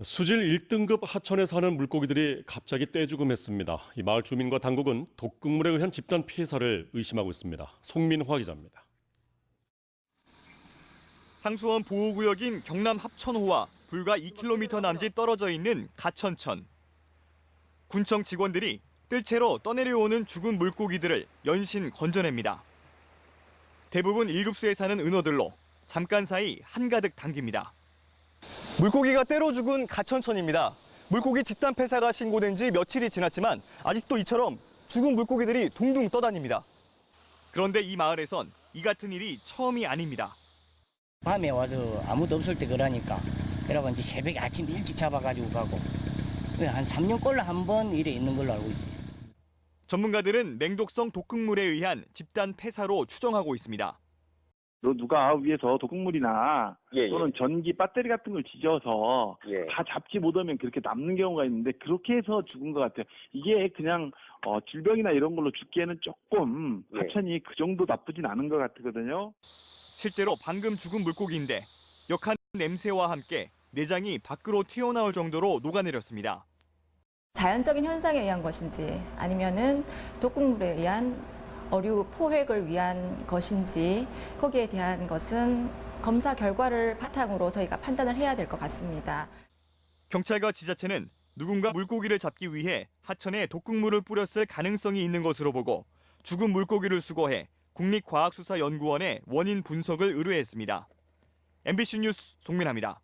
수질 1등급 하천에 사는 물고기들이 갑자기 떼죽음했습니다. 이 마을 주민과 당국은 독극물에 의한 집단 폐사를 의심하고 있습니다. 송민화 기자입니다. 상수원 보호구역인 경남 합천호와 불과 2km 남짓 떨어져 있는 가천천. 군청 직원들이 뜰채로 떠내려오는 죽은 물고기들을 연신 건져냅니다. 대부분 1급수에 사는 은어들로 잠깐 사이 한가득 담깁니다. 물고기가 때로 죽은 가천천입니다. 물고기 집단 폐사가 신고된 지 며칠이 지났지만 아직도 이처럼 죽은 물고기들이 둥둥 떠다닙니다. 그런데 이 마을에선 이 같은 일이 처음이 아닙니다. 밤에 와서 아무도 없을 때 그러니까 그러고 이제 새벽에 아침 일찍 잡아가지고 가고 3년 꼴로 한번 이래 있는 걸로 알고 있어요. 전문가들은 맹독성 독극물에 의한 집단 폐사로 추정하고 있습니다. 너 누가 위에서 독극물이나 예, 예. 또는 전기 배터리 같은 걸 지져서 예. 다 잡지 못하면 그렇게 남는 경우가 있는데 그렇게 해서 죽은 것 같아요. 이게 그냥 어, 질병이나 이런 걸로 죽기에는 조금 예. 하천이 그 정도 나쁘진 않은 것 같거든요. 실제로 방금 죽은 물고기인데 역한 냄새와 함께 내장이 밖으로 튀어나올 정도로 녹아내렸습니다. 자연적인 현상에 의한 것인지 아니면은 독극물에 의한 어류 포획을 위한 것인지 거기에 대한 것은 검사 결과를 바탕으로 저희가 판단을 해야 될 것 같습니다. 경찰과 지자체는 누군가 물고기를 잡기 위해 하천에 독극물을 뿌렸을 가능성이 있는 것으로 보고 죽은 물고기를 수거해 국립과학수사연구원에 원인 분석을 의뢰했습니다. MBC 뉴스 송민아입니다.